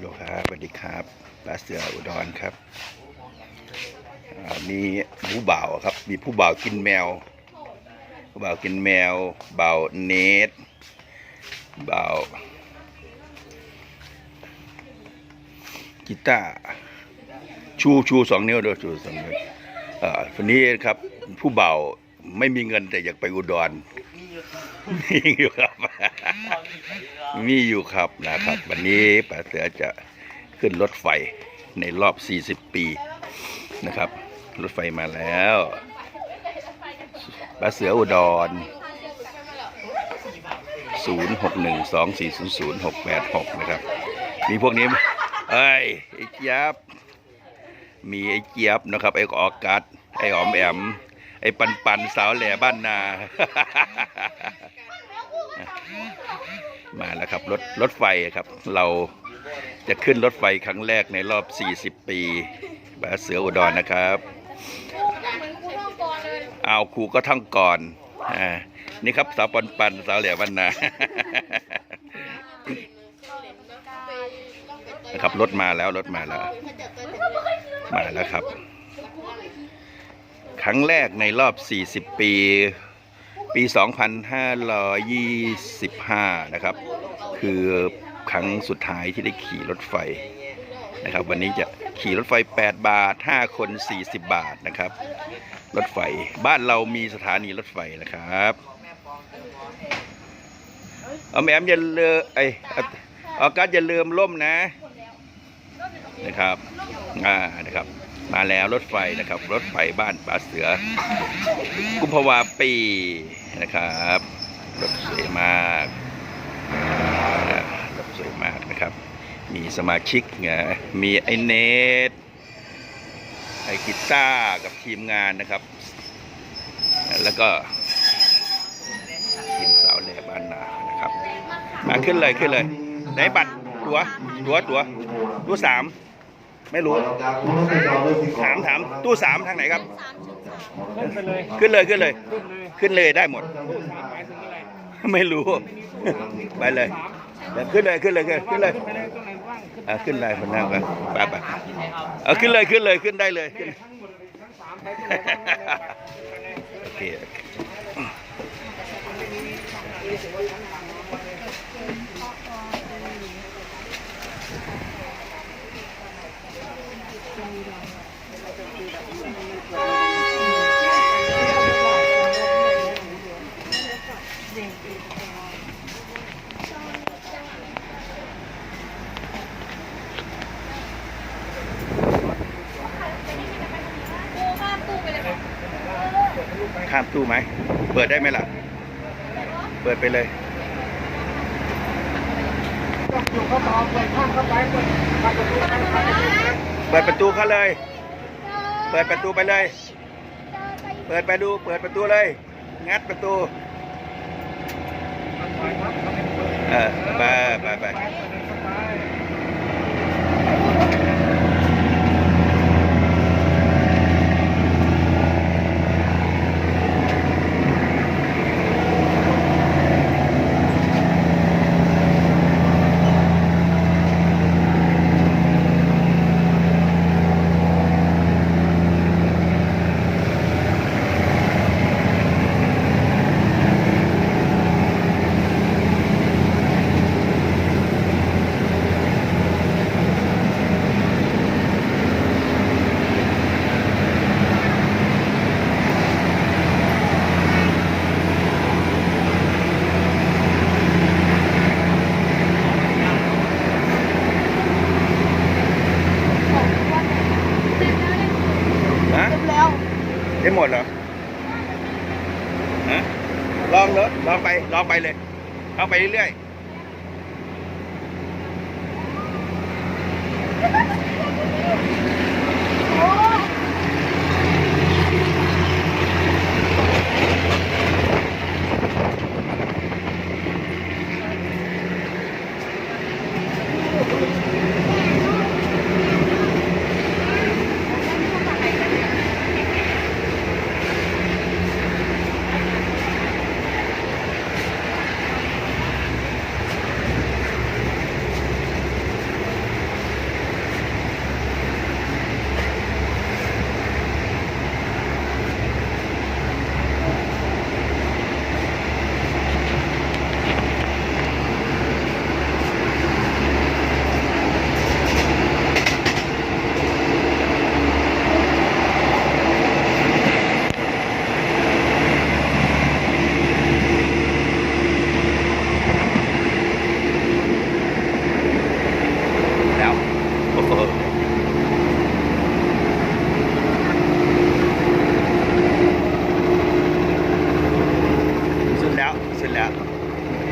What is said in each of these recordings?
โลครับสวัสดีครับปลาเสืออุดรครับ มีผู้บ่าวครับ มีผู้บ่าวกินแมว ผู้บ่าวกินแมวบ่าวเนทบ่าวกีตาร์ชูชูสองนิ้วด้วยชูสองนิ้วอ่าวันนี้ครับผู้บ่าวไม่มีเงินแต่อยากไปอุดรมีอยู่ครับ มีอยู่ครับนะครับ วันนี้ป้าเสือจะขึ้นรถไฟในรอบ 40 ปีนะครับ รถไฟมาแล้วป้าเสืออุดร 0612400686 นะครับ มีพวกนี้เอ้ยไอ้เจี๊ยบมีไอ้เจี๊ยบนะครับ ไอ้ออกัสไอ้หอมแอม ไอ้ปันปันสาวแหล่บ้านนา มาแล้วครับรถรถไฟครับ เราจะขึ้นรถไฟครั้งแรกในรอบ 40 ปีบาเสืออุดรนะครับเอาครูก็ท่องก่อนอ่านี่ครับสาวปันปันสาวแหล่บ้านนานะครับรถมาแล้วรถมาแล้ว มาแล้วครับ ครั้งแรกในรอบ 40 ปี ปี 2525 นะครับ คือครั้งสุดท้ายที่ได้ขี่รถไฟนะครับ วันนี้จะขี่รถไฟ 8 บาท 5 คน 40 บาทนะครับ รถไฟบ้านเรามีสถานีรถไฟนะครับเอาแหมอย่าเลือไอเออากัสอย่าลืมล่มนะนะครับ อ่านะครับ มาแล้วรถไฟนะครับ รถไฟบ้านป่าเสือ กุมภาวาปีนะครับ รถสวยมากรถสวยมากนะครับ มีสมาชิกไงมีไอเนทไอกีตากับทีมงานนะครับ แล้วก็ทีมสาวแหล่บ้านนานะครับมาขึ้นเลยขึ้นเลยไหนบัตรตัวตัวตัวตัวสาม ไม่รู้ ถามถามตู้สามทางไหนครับขึ้นไปเลยขึ้นเลยขึ้นเลย ขึ้นเลยขึ้นเลยได้หมด ตู้สามหมายถึงอะไรไม่รู้ ไปเลยเดี๋ยวขึ้นเลยขึ้นเลยขึ้นเลยขึ้นไปเลยตรงไหนว่างขึ้นอะขึ้นเลยคนนั่งไปไปไปเอาขึ้นเลยขึ้นเลยขึ้นได้เลยขึ้น ทั้งหมดเลยทั้งสามใช้ตรงไหนว่างเลยไป โอเคโอเค ข้ามตู้ไหม เปิดได้ไหมล่ะ เปิดไปเลยเปิดประตูเขาเลย เปิดประตูไปเลย เปิดไปดู เปิดประตูเลย งัดประตู เออไป ได้หมดเหรอฮะลองเลยลองไป ลองไปเลยเข้าไปเรื่อย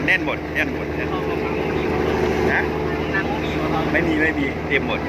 แน่นหมดแน่นหมดนะไม่มีไม่มีเต็มหมด